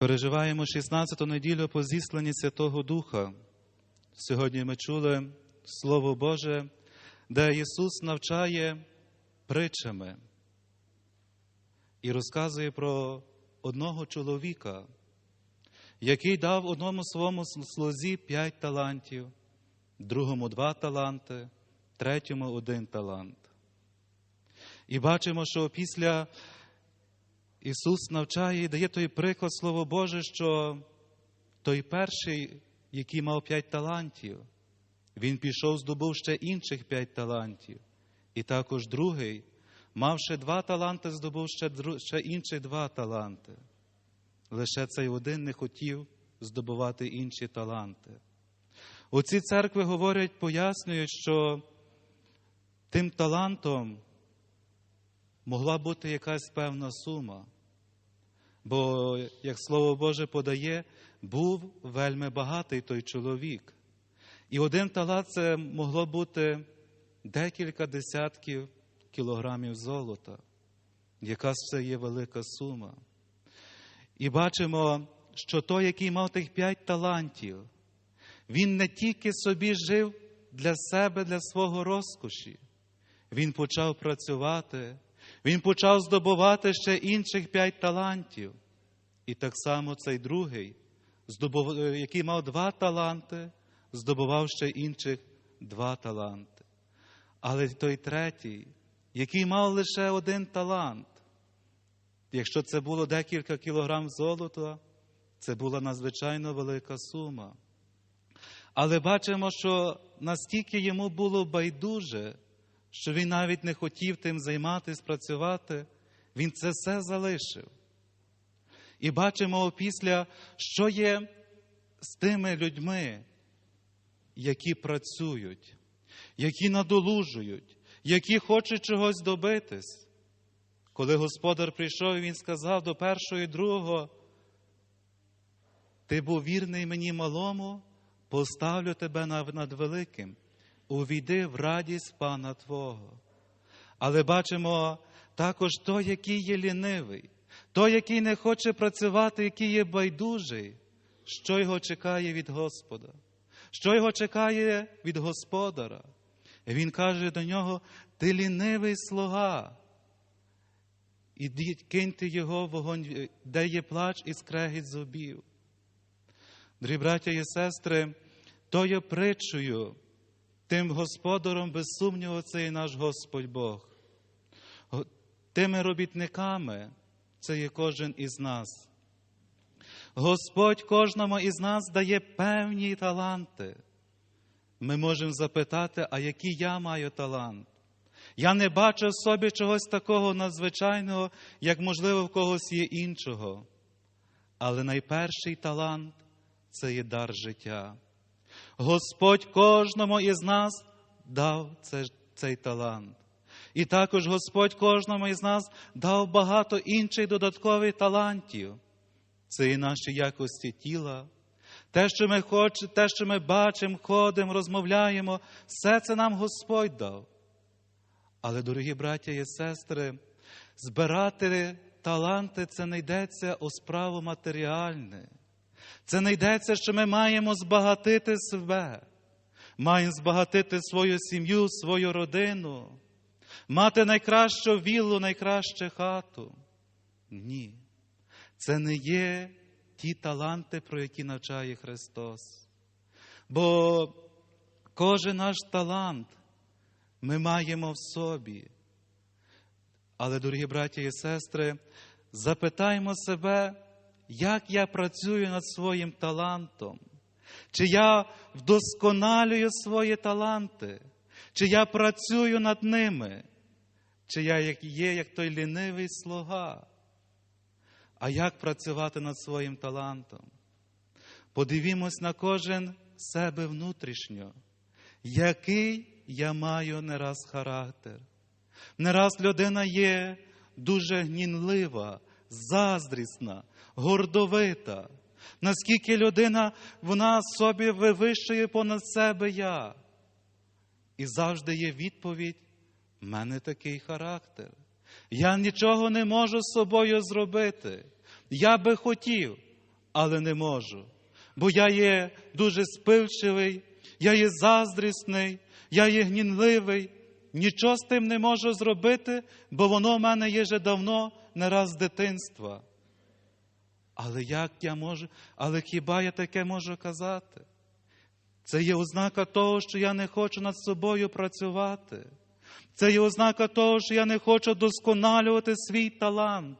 Переживаємо 16-ту неділю по зісланні Святого Духа. Сьогодні ми чули Слово Боже, де Ісус навчає притчами і розказує про одного чоловіка, який дав одному своєму слузі п'ять талантів, другому два таланти, третьому один талант. І бачимо, що після Ісус навчає і дає той приклад Слово Боже, що той перший, який мав п'ять талантів, він пішов, здобув ще інших п'ять талантів. І також другий, мавши два таланти, здобув ще, ще інших два таланти. Лише цей один не хотів здобувати інші таланти. Оці церкви говорять, пояснюють, що тим талантом могла бути якась певна сума. Бо, як Слово Боже подає, був вельми багатий той чоловік. І один талант це могло бути декілька десятків кілограмів золота. Яка це є велика сума. І бачимо, що той, який мав тих п'ять талантів, він не тільки собі жив для себе, для свого розкоші, він почав працювати. Він почав здобувати ще інших п'ять талантів. І так само цей другий, який мав два таланти, здобував ще інших два таланти. Але той третій, який мав лише один талант, якщо це було декілька кілограм золота, це була надзвичайно велика сума. Але бачимо, що настільки йому було байдуже, що він навіть не хотів тим займатися, працювати, він це все залишив. І бачимо опісля, що є з тими людьми, які працюють, які надолужують, які хочуть чогось добитись. Коли господар прийшов, він сказав до першого і другого, ти був вірний мені малому, поставлю тебе над великим увійди в радість пана Твого. Але бачимо також той, який є лінивий, той, який не хоче працювати, який є байдужий, що його чекає від Господа, що його чекає від Господара. І Він каже до нього: ти лінивий слуга. Ідіть, киньте його вогонь, де є плач і скрегіт зубів. Дорогі браття і сестри, тою притчою Тим господаром, без сумніву, це і наш Господь Бог. Тими робітниками це є кожен із нас. Господь кожному із нас дає певні таланти. Ми можемо запитати, а який я маю талант? Я не бачу в собі чогось такого надзвичайного, як, можливо, в когось є іншого. Але найперший талант це є дар життя. Господь кожному із нас дав цей талант. І також Господь кожному із нас дав багато інших додаткових талантів. Це і наші якості тіла. Те, що ми хочемо, те, що ми бачимо, ходимо, розмовляємо, все це нам Господь дав. Але, дорогі браття і сестри, збирати таланти це не йдеться у справу матеріальне. Це не йдеться, що ми маємо збагатити себе, маємо збагатити свою сім'ю, свою родину, мати найкращу віллу, найкращу хату. Ні. Це не є ті таланти, про які навчає Христос. Бо кожен наш талант ми маємо в собі. Але, дорогі браті і сестри, запитаймо себе, як я працюю над своїм талантом, чи я вдосконалюю свої таланти, чи я працюю над ними, чи я є як той лінивий слуга. А як працювати над своїм талантом? Подивімось на кожен себе внутрішньо, який я маю не раз характер. Не раз людина є дуже гнінлива, заздрісна, гордовита. Наскільки людина вона собі вивищує понад себе я. І завжди є відповідь: в мене такий характер. Я нічого не можу з собою зробити. Я би хотів, але не можу. Бо я є дуже спивчивий, я є заздрісний, я є гнінливий, нічого з тим не можу зробити, бо воно в мене є вже давно, не раз з дитинства. Але як я можу, але хіба я таке можу казати? Це є ознака того, що я не хочу над собою працювати. Це є ознака того, що я не хочу досконалювати свій талант.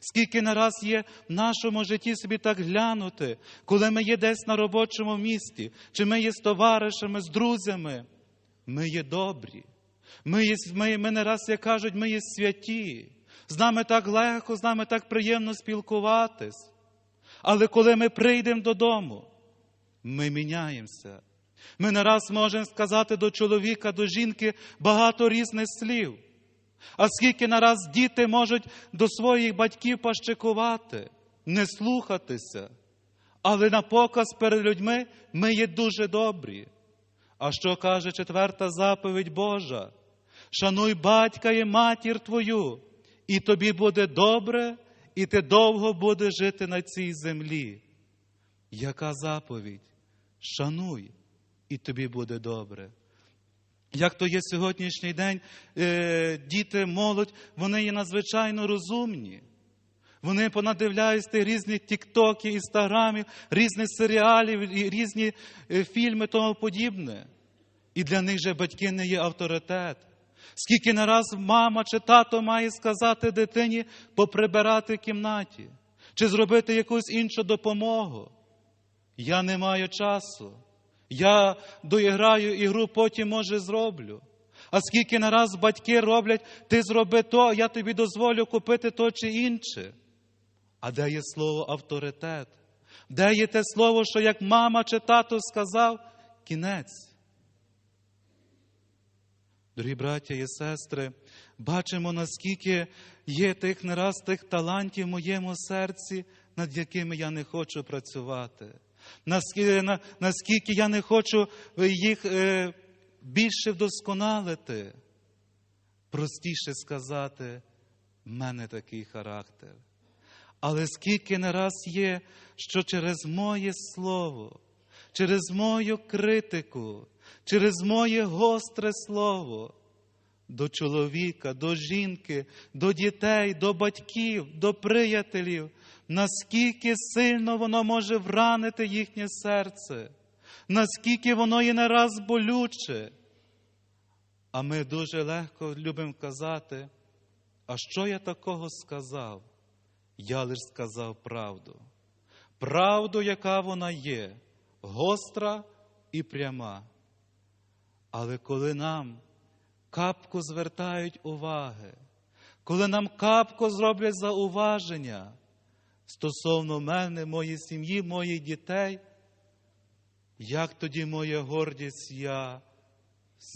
Скільки нараз є в нашому житті собі так глянути, коли ми є десь на робочому місці, чи ми є з товаришами, з друзями, ми є добрі. Ми, є, ми, ми не раз, як кажуть, ми є святі. З нами так легко, з нами так приємно спілкуватись. Але коли ми прийдемо додому, ми міняємося. Ми не раз можемо сказати до чоловіка, до жінки багато різних слів. А скільки нараз діти можуть до своїх батьків пащикувати, не слухатися. Але на показ перед людьми ми є дуже добрі. А що каже четверта заповідь Божа? Шануй батька і матір твою, і тобі буде добре, і ти довго будеш жити на цій землі. Яка заповідь? Шануй, і тобі буде добре. Як то є сьогоднішній день, е, діти, молодь, вони є надзвичайно розумні. Вони понадивляються тих різних тіктоків, інстаграмів, різних серіалів, різні е, фільми тому подібне. І для них же батьки не є авторитет. Скільки нараз мама чи тато має сказати дитині поприбирати в кімнаті, чи зробити якусь іншу допомогу. Я не маю часу. Я доіграю ігру, потім, може, зроблю. А скільки нараз батьки роблять, ти зроби то, я тобі дозволю купити то чи інше. А де є слово авторитет? Де є те слово, що як мама чи тато сказав, кінець? Дорогі браття і сестри, бачимо, наскільки є тих не раз тих талантів в моєму серці, над якими я не хочу працювати. Наскільки, на, наскільки я не хочу їх е, більше вдосконалити. Простіше сказати, в мене такий характер. Але скільки не раз є, що через моє слово, через мою критику, через моє гостре слово до чоловіка, до жінки, до дітей, до батьків, до приятелів, наскільки сильно воно може вранити їхнє серце, наскільки воно є не раз болюче. А ми дуже легко любимо казати, а що я такого сказав? Я лише сказав правду. Правду, яка вона є, гостра і пряма. Але коли нам капку звертають уваги, коли нам капку зроблять зауваження стосовно мене, моєї сім'ї, моїх дітей, як тоді моя гордість я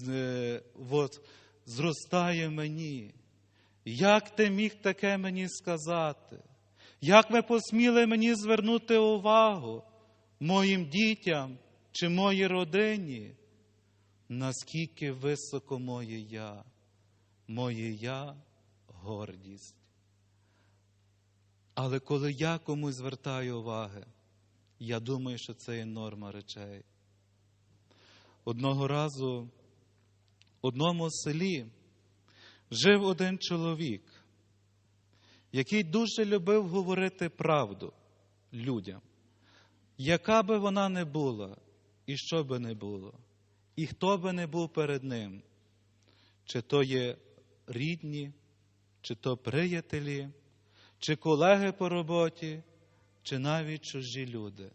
е, от, зростає мені? Як ти міг таке мені сказати? Як ви посміли мені звернути увагу моїм дітям чи моїй родині? Наскільки високо моє я, моє я гордість. Але коли я комусь звертаю уваги, я думаю, що це є норма речей. Одного разу в одному селі жив один чоловік, який дуже любив говорити правду людям, яка би вона не була, і що би не було, і хто би не був перед ним, чи то є рідні, чи то приятелі, чи колеги по роботі, чи навіть чужі люди.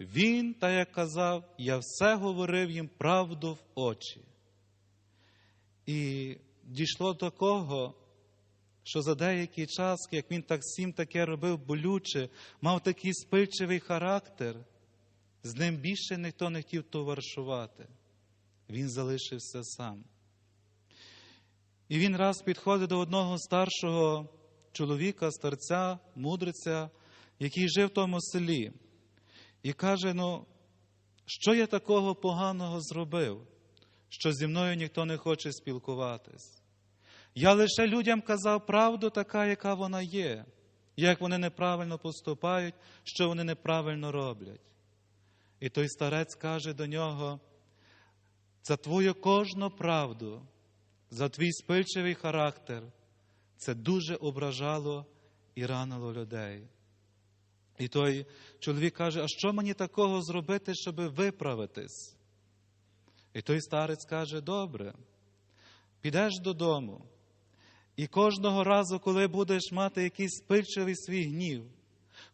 Він, так як казав, я все говорив їм правду в очі. І дійшло до того, що за деякий час, як він так всім таке робив болюче, мав такий спильчивий характер, з ним більше ніхто не хотів товаришувати. Він залишився сам. І він раз підходить до одного старшого чоловіка, старця, мудриця, який жив в тому селі, і каже: ну, що я такого поганого зробив, що зі мною ніхто не хоче спілкуватись? Я лише людям казав правду така, яка вона є. як вони неправильно поступають, що вони неправильно роблять. І той старець каже до нього: за твою кожну правду, за твій спильчивий характер, це дуже ображало і ранило людей. І той чоловік каже: А що мені такого зробити, щоб виправитись? І той старець каже: Добре, підеш додому, і кожного разу, коли будеш мати якийсь спильчивий свій гнів,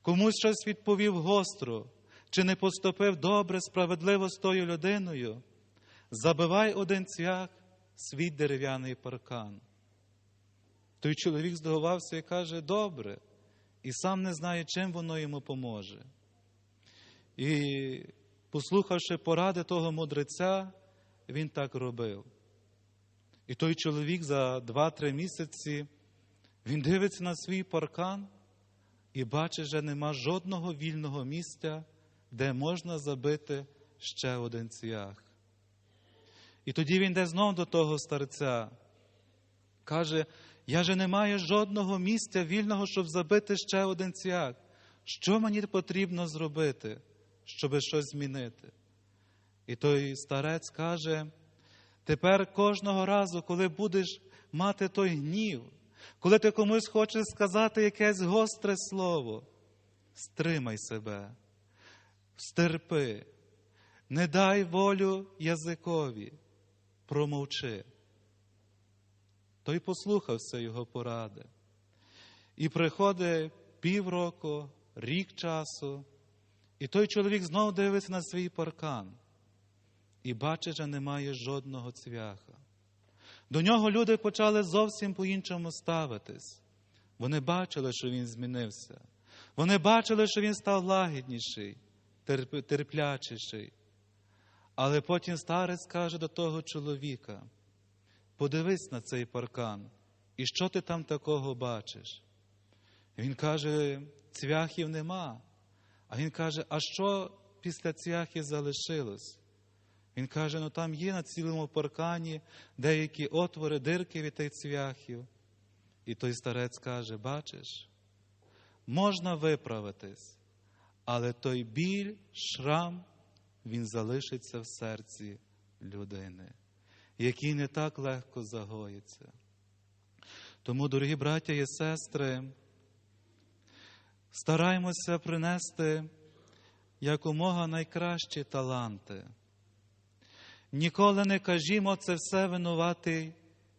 комусь щось відповів гостро, чи не поступив добре, справедливо з тою людиною, забивай один цвях свій дерев'яний паркан. Той чоловік здивувався і каже: Добре, і сам не знає, чим воно йому поможе. І, послухавши поради того мудреця, він так робив. І той чоловік за два-три місяці він дивиться на свій паркан і бачить, що нема жодного вільного місця, де можна забити ще один цвях. І тоді він йде знов до того старця, каже: Я же не маю жодного місця вільного, щоб забити ще один цвях. Що мені потрібно зробити, щоб щось змінити? І той старець каже, Тепер кожного разу, коли будеш мати той гнів, коли ти комусь хочеш сказати якесь гостре слово, стримай себе, стерпи, не дай волю язикові, промовчи. Той послухався його поради. І приходить півроку, рік часу, і той чоловік знову дивиться на свій паркан і бачить, що немає жодного цвяха. До нього люди почали зовсім по-іншому ставитись. Вони бачили, що він змінився. Вони бачили, що він став лагідніший, терп... терплячіший. Але потім старець каже до того чоловіка: подивись на цей паркан, і що ти там такого бачиш? Він каже, цвяхів нема. А він каже, а що після цвяхів залишилось? Він каже, ну там є на цілому паркані деякі отвори, дирки від тих цвяхів. І той старець каже: бачиш, можна виправитись, але той біль, шрам, він залишиться в серці людини, який не так легко загоїться. Тому, дорогі браття і сестри, стараємося принести якомога найкращі таланти. Ніколи не кажімо, це все винуватий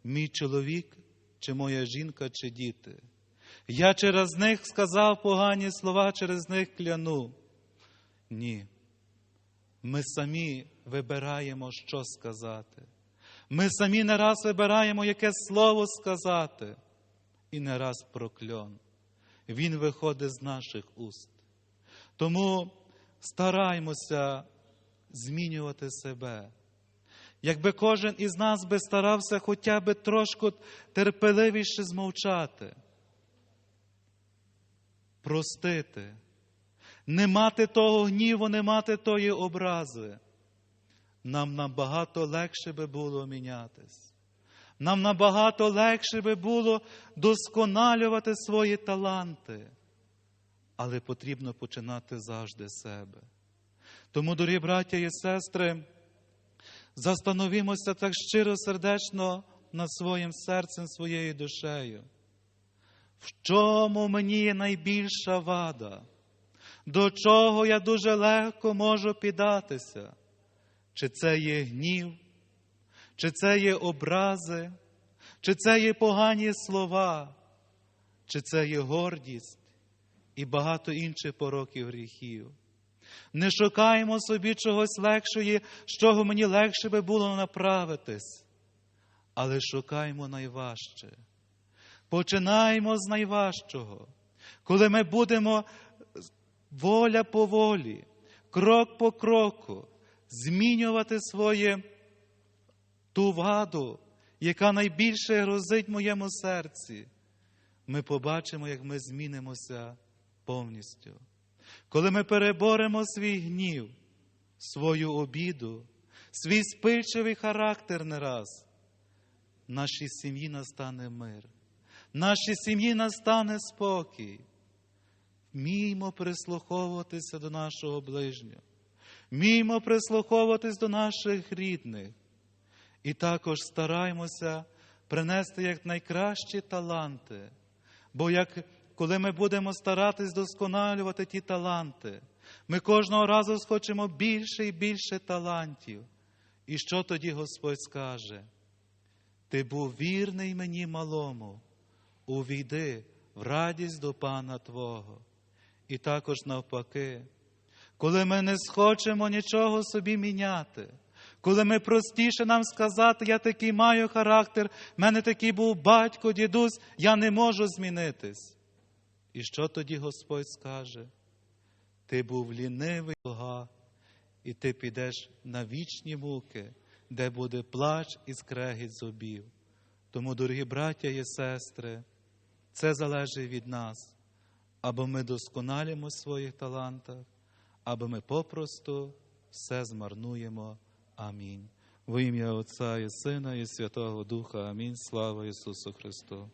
мій чоловік, чи моя жінка, чи діти. Я через них сказав погані слова, через них кляну. Ні. Ми самі вибираємо, що сказати. Ми самі не раз вибираємо яке слово сказати, і не раз прокльон. Він виходить з наших уст. Тому стараймося змінювати себе. Якби кожен із нас би старався хоча б трошки терпеливіше змовчати, простити, не мати того гніву, не мати тої образи, нам набагато легше би було мінятись. Нам набагато легше би було досконалювати свої таланти, але потрібно починати завжди себе. Тому, дорогі браття і сестри, застановімося так щиро сердечно над своїм серцем, своєю душею. В чому мені найбільша вада? До чого я дуже легко можу піддатися? Чи це є гнів, чи це є образи, чи це є погані слова, чи це є гордість і багато інших пороків гріхів. Не шукаємо собі чогось легшої, з чого мені легше би було направитись, але шукаємо найважче. Починаємо з найважчого, коли ми будемо воля по волі, крок по кроку, змінювати своє ту ваду, яка найбільше грозить моєму серці, ми побачимо, як ми змінимося повністю. Коли ми переборемо свій гнів, свою обіду, свій спильчивий характер не раз, в нашій сім'ї настане мир, нашій сім'ї настане спокій, вміймо прислуховуватися до нашого ближнього, вміймо прислуховуватись до наших рідних. І також стараймося принести як найкращі таланти. Бо як коли ми будемо старатись досконалювати ті таланти, ми кожного разу схочемо більше і більше талантів. І що тоді Господь скаже? Ти був вірний мені малому, увійди в радість до Пана Твого. І також навпаки, коли ми не схочемо нічого собі міняти, коли ми простіше нам сказати, я такий маю характер, в мене такий був батько, дідусь, я не можу змінитись. І що тоді Господь скаже? Ти був лінивий слуга, і ти підеш на вічні муки, де буде плач і скрегіт зубів. Тому, дорогі браття і сестри, це залежить від нас, або ми досконалімо в своїх талантах, або ми попросту все змарнуємо. Амінь. В ім'я Отця і Сина, і Святого Духа. Амінь. Слава Ісусу Христу.